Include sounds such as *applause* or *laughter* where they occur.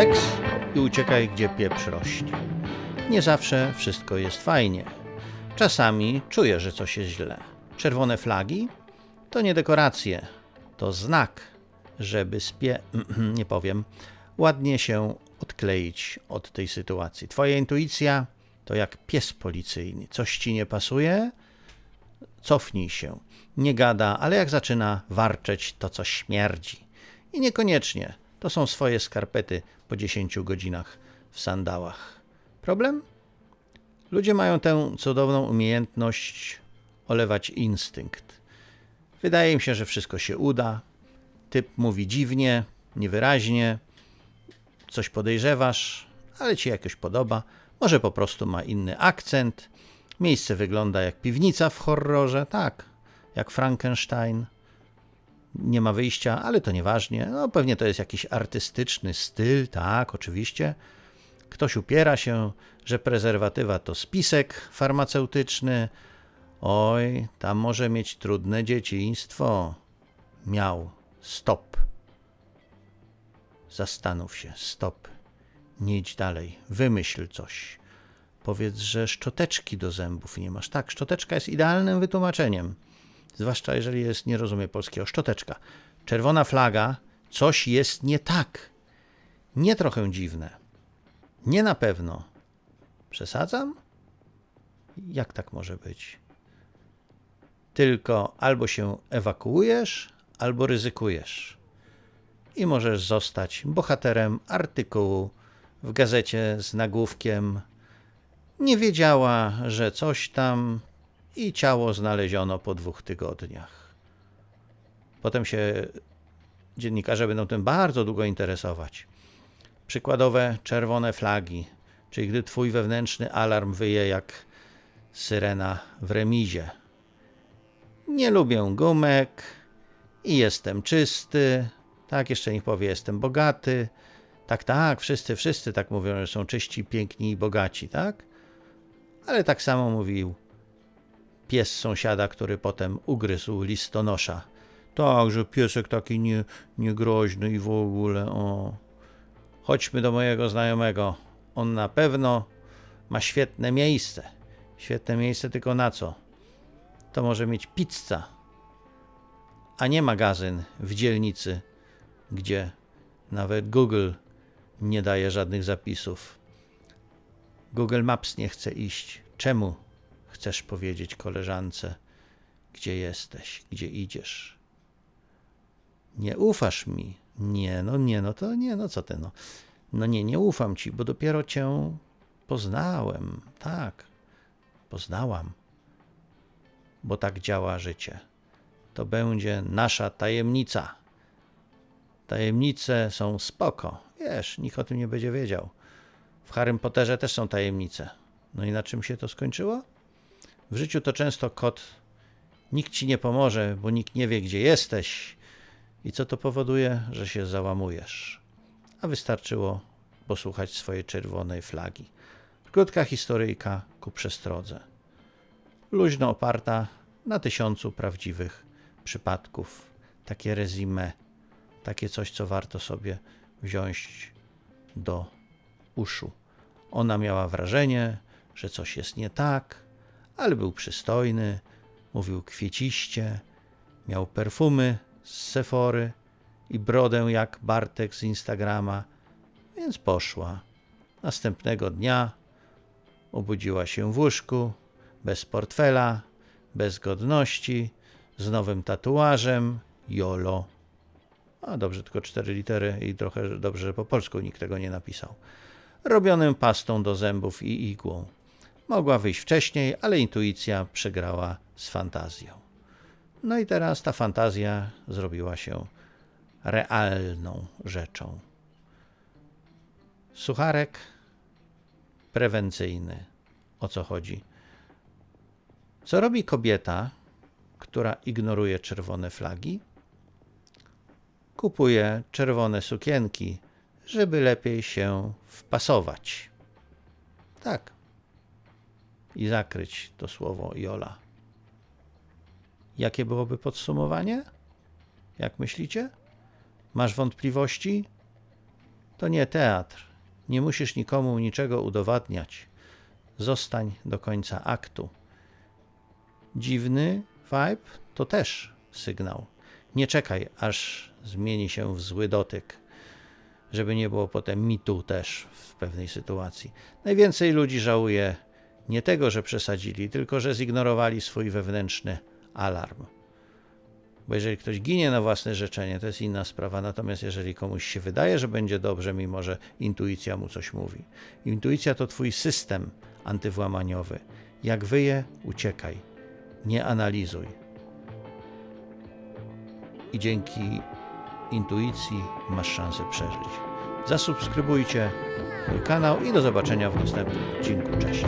seks i uciekaj, gdzie pieprz rośnie. Nie zawsze wszystko jest fajnie. Czasami czuję, że coś jest źle. Czerwone flagi to nie dekoracje, to znak, żeby spie... *clears throat* nie powiem, ładnie się odkleić od tej sytuacji. Twoja intuicja to jak pies policyjny. Coś ci nie pasuje? Cofnij się. Nie gada, ale jak zaczyna warczeć, to coś śmierdzi. I niekoniecznie. To są swoje skarpety po 10 godzinach w sandałach. Problem? Ludzie mają tę cudowną umiejętność olewać instynkt. Wydaje im się, że wszystko się uda. Typ mówi dziwnie, niewyraźnie, coś podejrzewasz, ale ci jakoś podoba. Może po prostu ma inny akcent. Miejsce wygląda jak piwnica w horrorze, tak, jak Frankenstein. Nie ma wyjścia, ale to nieważnie. No, pewnie to jest jakiś artystyczny styl, tak, oczywiście. Ktoś upiera się, że prezerwatywa to spisek farmaceutyczny. Oj, tam może mieć trudne dzieciństwo. Miał. Stop. Zastanów się. Stop. Nie idź dalej. Wymyśl coś. Powiedz, że szczoteczki do zębów nie masz. Tak, szczoteczka jest idealnym wytłumaczeniem. Zwłaszcza jeżeli jest, nie rozumie polskiego. Szczoteczka. Czerwona flaga. Coś jest nie tak. Nie trochę dziwne. Nie na pewno. Przesadzam? Jak tak może być? Tylko albo się ewakuujesz, albo ryzykujesz. I możesz zostać bohaterem artykułu w gazecie z nagłówkiem Nie wiedziała, że coś tam i ciało znaleziono po dwóch tygodniach. Potem się dziennikarze będą tym bardzo długo interesować. Przykładowe czerwone flagi, czyli gdy twój wewnętrzny alarm wyje jak syrena w remizie. Nie lubię gumek i jestem czysty. Tak, jeszcze niech powie, jestem bogaty. Tak, tak, wszyscy, wszyscy tak mówią, że są czyści, piękni i bogaci, tak? Ale tak samo mówił pies sąsiada, który potem ugryzł listonosza. Tak, że piesek taki nie, niegroźny i w ogóle, o. Chodźmy do mojego znajomego. On na pewno ma świetne miejsce. Świetne miejsce tylko na co? To może mieć pizza, a nie magazyn w dzielnicy, gdzie nawet Google nie daje żadnych zapisów. Google Maps nie chce iść. Czemu chcesz powiedzieć koleżance, gdzie jesteś, gdzie idziesz? Nie ufasz mi. Nie, no nie, no to nie, no co ty, no. No nie, nie ufam ci, bo dopiero cię poznałem. Tak, poznałam. Bo tak działa życie. To będzie nasza tajemnica. Tajemnice są spoko. Wiesz, nikt o tym nie będzie wiedział. W Harrym Potterze też są tajemnice. No i na czym się to skończyło? W życiu to często kot. Nikt ci nie pomoże, bo nikt nie wie, gdzie jesteś. I co to powoduje? Że się załamujesz. A wystarczyło posłuchać swojej czerwonej flagi. Krótka historyjka ku przestrodze. Luźno oparta na tysiącu prawdziwych przypadków. Takie rezime, takie coś, co warto sobie wziąć do uszu. Ona miała wrażenie, że coś jest nie tak, ale był przystojny, mówił kwieciście, miał perfumy z Sefory i brodę jak Bartek z Instagrama, więc poszła. Następnego dnia obudziła się w łóżku, bez portfela, bez godności, z nowym tatuażem, jolo. A dobrze, tylko cztery litery i trochę dobrze, że po polsku nikt tego nie napisał. Robionym pastą do zębów i igłą. Mogła wyjść wcześniej, ale intuicja przegrała z fantazją. No i teraz ta fantazja zrobiła się realną rzeczą. Sucharek prewencyjny. O co chodzi? Co robi kobieta, która ignoruje czerwone flagi? Kupuje czerwone sukienki, żeby lepiej się wpasować. Tak. I zakryć to słowo Jola. Jakie byłoby podsumowanie? Jak myślicie? Masz wątpliwości? To nie teatr. Nie musisz nikomu niczego udowadniać. Zostań do końca aktu. Dziwny vibe to też sygnał. Nie czekaj, aż zmieni się w zły dotyk, żeby nie było potem mitu też w pewnej sytuacji. Najwięcej ludzi żałuje nie tego, że przesadzili, tylko że zignorowali swój wewnętrzny alarm. Bo jeżeli ktoś ginie na własne życzenie, to jest inna sprawa. Natomiast jeżeli komuś się wydaje, że będzie dobrze, mimo że intuicja mu coś mówi. Intuicja to twój system antywłamaniowy. Jak wyje, uciekaj. Nie analizuj. I dzięki intuicji masz szansę przeżyć. Zasubskrybujcie mój kanał i do zobaczenia w następnym odcinku. Cześć.